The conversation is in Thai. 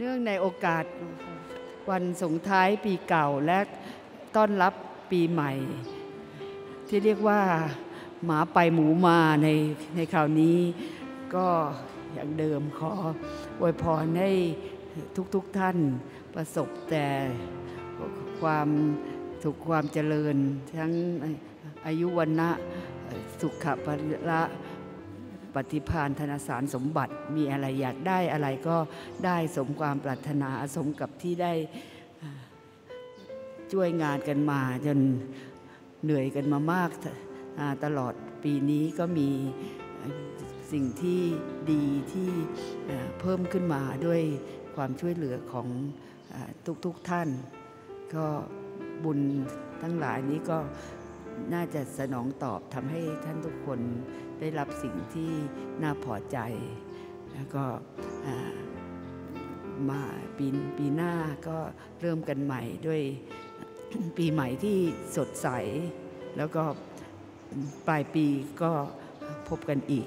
เนื่องในโอกาสวันส่งท้ายปีเก่าและต้อนรับปีใหม่ ที่เรียกว่าหมาไปหมูมาในในคราวนี้ ก็อย่างเดิมขออวยพรให้ทุกๆทท่านประสบแต่ความสุขความเจริญ ทั้งอายุวันนะสุขภละ ปฏิพานธนสารสมบัติมีอะไรอยากได้อะไรก็ได้สมความปรารถนาสมกับที่ได้ช่วยงานกันมาจนเหนื่อยกันมามากตลอดปีนี้ก็มีสิ่งที่ดีที่เพิ่มขึ้นมาด้วยความช่วยเหลือของทุกๆทท่าน ก็บุญทั้งหลายนี้ก็ น่าจะสนองตอบทำให้ท่านทุกคนได้รับสิ่งที่น่าพอใจ แล้วก็มาปีปีหน้าก็เริ่มกันใหม่ด้วยปีใหม่ที่สดใส แล้วก็ปลายปีก็พบกันอีก